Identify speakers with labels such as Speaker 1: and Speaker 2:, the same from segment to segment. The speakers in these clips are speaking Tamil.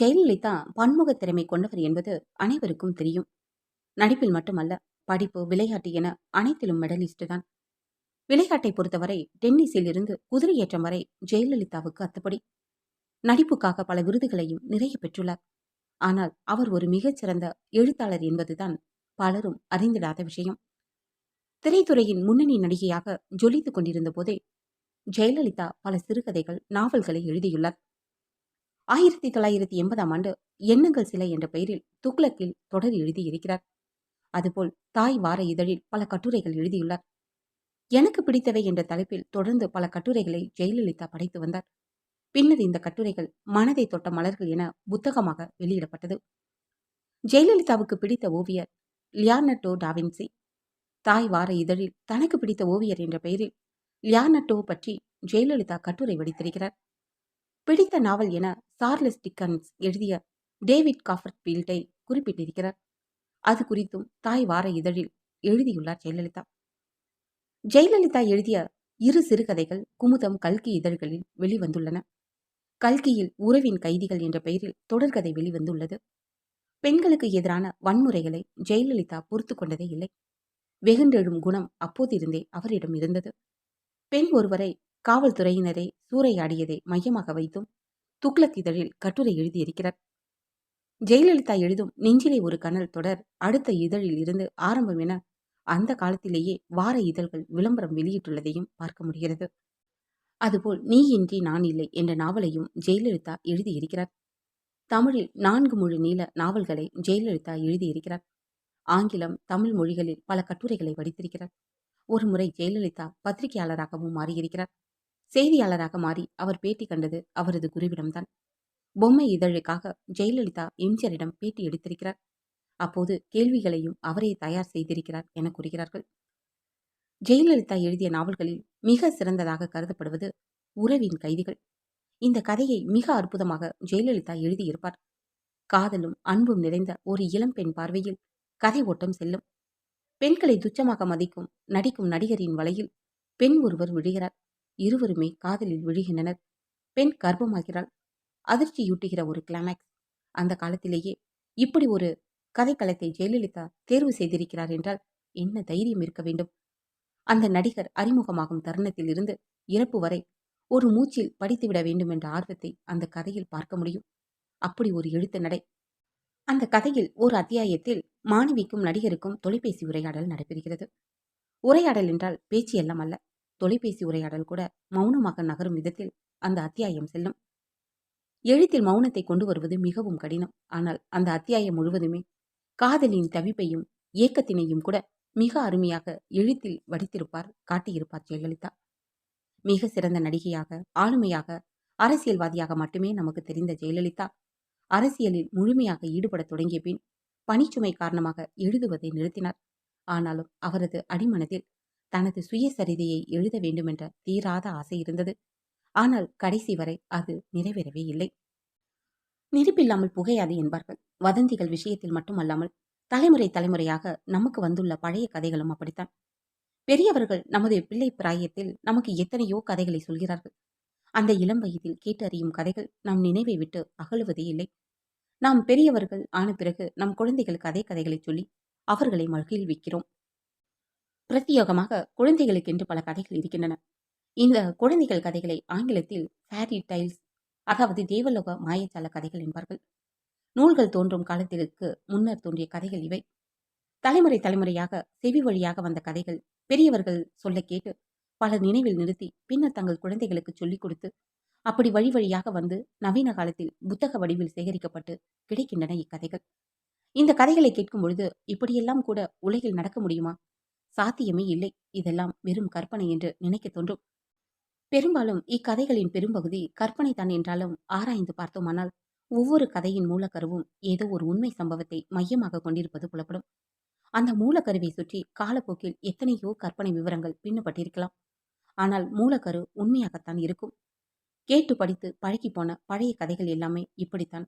Speaker 1: ஜெயலலிதா பன்முக திறமை கொண்டவர் என்பது அனைவருக்கும் தெரியும். நடிப்பில் மட்டுமல்ல படிப்பு விளையாட்டு என அனைத்திலும் மெடலிஸ்ட் தான். விளையாட்டை பொறுத்தவரை டென்னிஸில் இருந்து குதிரையேற்றம் வரை ஜெயலலிதாவுக்கு அத்துப்படி. நடிப்புக்காக பல விருதுகளையும் நிறைய பெற்றுள்ளார். ஆனால் அவர் ஒரு மிகச்சிறந்த எழுத்தாளர் என்பதுதான் பலரும் அறிந்திடாத விஷயம். திரைத்துறையின் முன்னணி நடிகையாக ஜொலித்துக் கொண்டிருந்த போதே ஜெயலலிதா பல சிறுகதைகள் நாவல்களை எழுதியுள்ளார். ஆயிரத்தி தொள்ளாயிரத்தி எண்பதாம் ஆண்டு எண்ணங்கள் சிலை என்ற பெயரில் துக்ளக்கில் தொடர் எழுதியிருக்கிறார். அதுபோல் தாய் வார இதழில் பல கட்டுரைகள் எழுதியுள்ளார். எனக்கு பிடித்தவை என்ற தலைப்பில் தொடர்ந்து பல கட்டுரைகளை ஜெயலலிதா படைத்து வந்தார். பின்னர் இந்த கட்டுரைகள் மனதை தொட்ட மலர்கள் என புத்தகமாக வெளியிடப்பட்டது. ஜெயலலிதாவுக்கு பிடித்த ஓவியர் லியானட்டோ டாவின்சி தாய் வார இதழில் தனக்கு பிடித்த ஓவியர் என்ற பெயரில் லியானட்டோ பற்றி ஜெயலலிதா கட்டுரை வடித்திருக்கிறார். பிடித்த நாவல் என சார்லஸ் டிக்கன்ஸ் எழுதிய டேவிட் காஃபர்ட் பீல்டை குறிப்பிட்டிருக்கிறார். அது குறித்தும் தாய் வார இதழில் எழுதியுள்ளார் ஜெயலலிதா. ஜெயலலிதா எழுதிய இரு சிறுகதைகள் குமுதம் கல்கி இதழ்களில் வெளிவந்துள்ளன. கல்கியில் உறவின் கைதிகள் என்ற பெயரில் தொடர்கதை வெளிவந்துள்ளது. பெண்களுக்கு எதிரான வன்முறைகளை ஜெயலலிதா பொறுத்து கொண்டதே இல்லை. வெகுண்டெழும் குணம் அப்போதிருந்தே அவரிடம் இருந்தது. பெண் ஒருவரை காவல்துறையினரை சூறையாடியதை மையமாக வைத்தும் துக்ளக் இதழில் கட்டுரை எழுதியிருக்கிறார். ஜெயலலிதா எழுதும் நெஞ்சிலே ஒரு கனல் தொடர் அடுத்த இதழில் இருந்து ஆரம்பம் என அந்த காலத்திலேயே வார இதழ்கள் விளம்பரம் வெளியிட்டுள்ளதையும் பார்க்க முடிகிறது. அதுபோல் நீ இன்றி நான் இல்லை என்ற நாவலையும் ஜெயலலிதா எழுதியிருக்கிறார். தமிழில் நான்கு மொழி நீள நாவல்களை ஜெயலலிதா எழுதியிருக்கிறார். ஆங்கிலம் தமிழ் மொழிகளில் பல கட்டுரைகளை வடித்திருக்கிறார். ஒருமுறை ஜெயலலிதா பத்திரிகையாளராகவும் மாறியிருக்கிறார். செய்தியாளராக மாறி அவர் பேட்டி கண்டது அவரது குருவிடம்தான். பொம்மை இதழுக்காக ஜெயலலிதா எம்ஜிஆரிடம் பேட்டி எடுத்திருக்கிறார். அப்போது கேள்விகளையும் அவரே தயார் செய்திருக்கிறார் என கூறுகிறார்கள். ஜெயலலிதா எழுதிய நாவல்களில் மிக சிறந்ததாக கருதப்படுவது உறவின் கைதிகள். இந்த கதையை மிக அற்புதமாக ஜெயலலிதா எழுதியிருப்பார். காதலும் அன்பும் நிறைந்த ஒரு இளம்பெண் பார்வையில் கதை ஓட்டம் செல்லும். பெண்களை துச்சமாக மதிக்கும் நடிக்கும் நடிகரின் வலையில் பெண் ஒருவர் விழுகிறார். இருவருமே காதலில் விழுகின்றனர். பெண் கர்ப்பமாகிறாள். அதிர்ச்சியூட்டுகிற ஒரு கிளைமேக்ஸ் அந்த காலத்திலேயே இப்படி ஒரு கதைக்களத்தை ஜெயலலிதா தேர்வு செய்திருக்கிறார் என்றால் என்ன தைரியம் இருக்க வேண்டும்? அந்த நடிகர் அறிமுகமாகும் தருணத்தில் இருந்து இறப்பு வரை ஒரு மூச்சில் படித்துவிட வேண்டும் என்ற ஆர்வத்தை அந்த கதையில் பார்க்க முடியும். அப்படி ஒரு எழுத்து நடை. அந்த கதையில் ஒரு அத்தியாயத்தில் மாணவிக்கும் நடிகருக்கும் தொலைபேசி உரையாடல் நடைபெறுகிறது. உரையாடல் என்றால் பேச்சு எல்லாம் அல்ல. தொலைபேசி உரையாடல் கூட மௌனமாக நகரும் விதத்தில் அந்த அத்தியாயம் செல்லும். எழுத்தில் மௌனத்தை கொண்டு வருவது மிகவும் கடினம். ஆனால் அந்த அத்தியாயம் முழுவதுமே காதலின் தவிப்பையும் ஏக்கத்தினையும் கூட மிக அருமையாக எழுத்தில் வடித்திருப்பார் காட்டியிருப்பார் ஜெயலலிதா. மிக சிறந்த நடிகையாக ஆளுமையாக அரசியல்வாதியாக மட்டுமே நமக்கு தெரிந்த ஜெயலலிதா அரசியலில் முழுமையாக ஈடுபட தொடங்கிய பின் பணிச்சுமை காரணமாக எழுதுவதை நிறுத்தினார். ஆனாலும் அவரது அடிமனதில் தனது சுயசரிதையை எழுத வேண்டுமென்ற தீராத ஆசை இருந்தது. ஆனால் கடைசி வரை அது நிறைவேறவே இல்லை. நெருப்பில்லாமல் புகையாது என்பார்கள். வதந்திகள் விஷயத்தில் மட்டுமல்லாமல் தலைமுறை தலைமுறையாக நமக்கு வந்துள்ள பழைய கதைகளும் அப்படித்தான். பெரியவர்கள் நமது பிள்ளை பிராயத்தில் நமக்கு எத்தனையோ கதைகளை சொல்கிறார்கள். அந்த இளம் வயதில் கேட்டு அறியும் கதைகள் நம் நினைவை விட்டு அகழுவதே இல்லை. நாம் பெரியவர்கள் ஆன பிறகு நம் குழந்தைகள் கதை கதைகளை சொல்லி அவர்களை மகிழ்விக்கிறோம். பிரத்யேகமாக குழந்தைகளுக்கென்று பல கதைகள் இருக்கின்றன. இந்த குழந்தைகள் கதைகளை ஆங்கிலத்தில் ஃபேரி டைல்ஸ் அதாவது தேவலோக மாயச்சால கதைகள் என்பார்கள். நூல்கள் தோன்றும் காலத்திற்கு முன்னர் தோன்றிய கதைகள் இவை. தலைமுறை தலைமுறையாக செவி வழியாக வந்த கதைகள் பெரியவர்கள் சொல்ல கேட்டு பலர் நினைவில் நிறுத்தி பின்னர் தங்கள் குழந்தைகளுக்கு சொல்லிக் கொடுத்து அப்படி வழி வழியாக வந்து நவீன காலத்தில் புத்தக வடிவில் சேகரிக்கப்பட்டு கிடைக்கின்றன இக்கதைகள். இந்த கதைகளை கேட்கும் பொழுது இப்படியெல்லாம் கூட உலகில் நடக்க முடியுமா? சாத்தியமே இல்லை. இதெல்லாம் வெறும் கற்பனை என்று நினைக்க தோன்றும். பெரும்பாலும் இக்கதைகளின் பெரும்பகுதி கற்பனை தான் என்றாலும் ஆராய்ந்து பார்த்தோமானால் ஒவ்வொரு கதையின் மூலக்கருவும் ஏதோ ஒரு உண்மை சம்பவத்தை மையமாக கொண்டிருப்பது புலப்படும். அந்த மூலக்கருவை சுற்றி காலப்போக்கில் எத்தனையோ கற்பனை விவரங்கள் பின்னப்பட்டிருக்கலாம். ஆனால் மூலக்கரு உண்மையாகத்தான் இருக்கும். கேட்டு படித்து பழகி போன பழைய கதைகள் எல்லாமே இப்படித்தான்.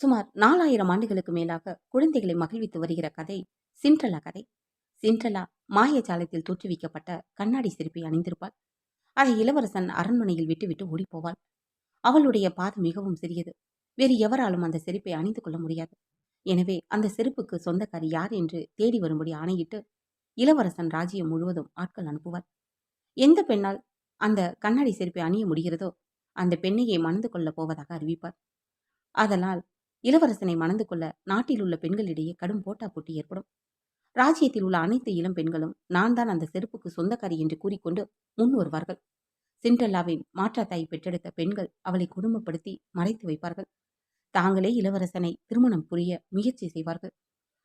Speaker 1: சுமார் நாலாயிரம் ஆண்டுகளுக்கு மேலாக குழந்தைகளை மகிழ்வித்து வருகிற கதை சிண்ட்ரலா கதை. சிண்ட்ரலா மாயஜாலத்தில் தோற்றுவிக்கப்பட்ட கண்ணாடி சிரிப்பை அணிந்திருப்பாள். அதை இளவரசன் அரண்மனையில் விட்டுவிட்டு ஓடிப்போவாள். அவளுடைய பாதம் மிகவும் சிறியது. வேறு எவராலும் அந்த செருப்பை அணிந்து கொள்ள முடியாது. எனவே அந்த செருப்புக்கு சொந்தக்காரி யார் என்று தேடி வரும்படி ஆணையிட்டு இளவரசன் ராஜ்யம் முழுவதும் ஆட்கள் அனுப்புவார் எந்த பெண்ணால் அந்த கண்ணாடி செருப்பை அணிய முடிகிறதோ அந்த பெண்ணையே மணந்து கொள்ளப் போவதாக அறிவிப்பார் அதனால் இளவரசனை மணந்து கொள்ள நாட்டில் உள்ள பெண்களிடையே கடும் போட்டா போட்டி ஏற்படும். ராஜ்யத்தில் உள்ள அனைத்து இளம் பெண்களும் நான் தான் அந்த செருப்புக்கு சொந்தக்காரி என்று கூறிக்கொண்டு முன் வருவார்கள் சிண்ட்ரல்லாவின் மாற்றாத்தாய் பெற்றெடுத்த பெண்கள் அவளை குடும்பப்படுத்தி மறைத்து வைப்பார்கள். தாங்களே இளவரசனை திருமணம் புரிய முயற்சி செய்வார்கள்.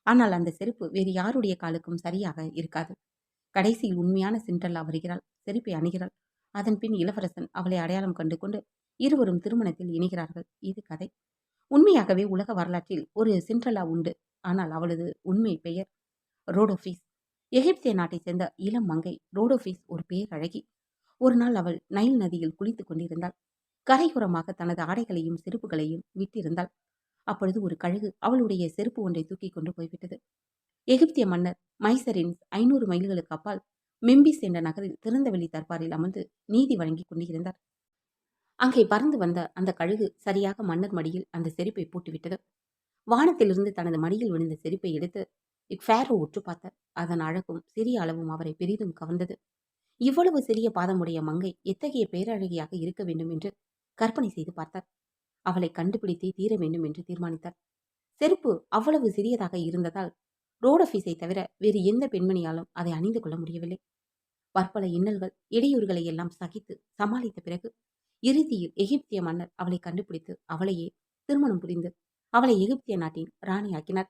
Speaker 1: ஆனால் அந்த செருப்பு வேறு யாருடைய காலுக்கும் சரியாக இருக்காது. கடைசியில் உண்மையான சிண்ட்ரல்லா வருகிறாள் செருப்பை அணுகிறாள். அதன் பின் இளவரசன் அவளை அடையாளம் கண்டு கொண்டு இருவரும் திருமணத்தில் இணைகிறார்கள். இது கதை. உண்மையாகவே உலக வரலாற்றில் ஒரு சிண்ட்ரல்லா உண்டு. ஆனால் அவளது உண்மை பெயர் ரோடோஃபீஸ். எகிப்திய நாட்டைச் சேர்ந்த இளம் மங்கை ரோடோஃபீஸ் ஒரு பேரழகி. ஒரு நாள் அவள் நைல் நதியில் குளித்துக் கொண்டிருந்தாள். கரையோரமாக தனது ஆடைகளையும் செருப்புகளையும் விட்டிருந்தாள். அப்பொழுது ஒரு கழுகு அவளுடைய செருப்பு ஒன்றை தூக்கி கொண்டு போய்விட்டது. எகிப்திய மன்னர் மைசரின் ஐநூறு மைல்களுக்கு அப்பால் மெம்பிஸ் என்ற நகரில் திறந்தவெளி தர்பாரில் அமர்ந்து நீதி வழங்கிக் கொண்டிருந்தார். அங்கே பறந்து வந்த அந்த கழுகு சரியாக மன்னர் மடியில் அந்த செருப்பை போட்டுவிட்டது. வானத்திலிருந்து தனது மடியில் விழுந்த செருப்பை எடுத்து இக்ஃபேரோ உற்று பார்த்தார். அதன் அழகும் சிறிய அளவும் அவரை பெரிதும் கவர்ந்தது. இவ்வளவு சிறிய பாதமுடைய மங்கை எத்தகைய பேரழகியாக இருக்க வேண்டும் என்று கற்பனை செய்து பார்த்தார். அவளை கண்டுபிடித்தே தீர வேண்டும் என்று தீர்மானித்தார். செருப்பு அவ்வளவு சிறியதாக இருந்ததால் ரோடஃபீஸை தவிர வேறு எந்த பெண்மணியாலும் அதை அணிந்து கொள்ள முடியவில்லை. பற்பல இன்னல்கள் இடையூறுகளை எல்லாம் சகித்து சமாளித்த பிறகு இறுதியில் எகிப்திய மன்னர் அவளை கண்டுபிடித்து அவளையே திருமணம் புரிந்து அவளை எகிப்திய நாட்டின் ராணியாக்கினார்.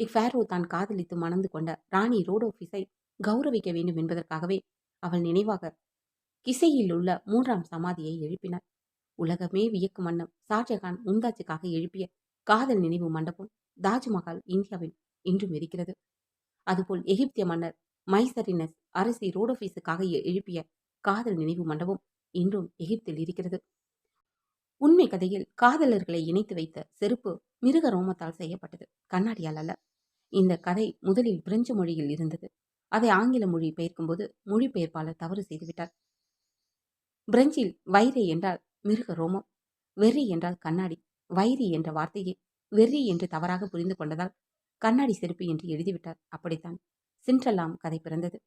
Speaker 1: இஃபேரோ தான் காதலித்து மணந்து கொண்ட ராணி ரோடோஃபிஸை கௌரவிக்க வேண்டும் என்பதற்காகவே அவள் நினைவாக கிசையில் உள்ள மூன்றாம் சமாதியை எழுப்பினார் உலகமே வியக்கும் வண்ணம் ஷாஜகான் மும்தாஜுக்காக எழுப்பிய காதல் நினைவு மண்டபம் தாஜ்மஹால் இந்தியாவில் இன்றும் இருக்கிறது. அதுபோல் எகிப்திய மன்னர் மைசரினஸ் அரசி ரோடோஃபீஸுக்காக எழுப்பிய காதல் நினைவு மண்டபம் இன்றும் எகிப்தில் இருக்கிறது. உண்மை கதையில் காதலர்களை இணைத்து வைத்த செருப்பு மிருக ரோமத்தால் செய்யப்பட்டது. கண்ணாடியால் அல்ல. இந்த கதை முதலில் பிரெஞ்சு மொழியில் இருந்தது. அதை ஆங்கில மொழி பெயர்க்கும்போது மொழிபெயர்ப்பாளர் தவறு செய்துவிட்டார். பிரெஞ்சில் வைரே என்றால் மிருக ரோமம் வெறி என்றால் கண்ணாடி வைரி என்ற வார்த்தையை வெறி என்று தவறாக புரிந்து கொண்டதால் கண்ணாடி செருப்பு என்று எழுதிவிட்டார். அப்படித்தான் சின்ட்ரலாம் கதை பிறந்தது.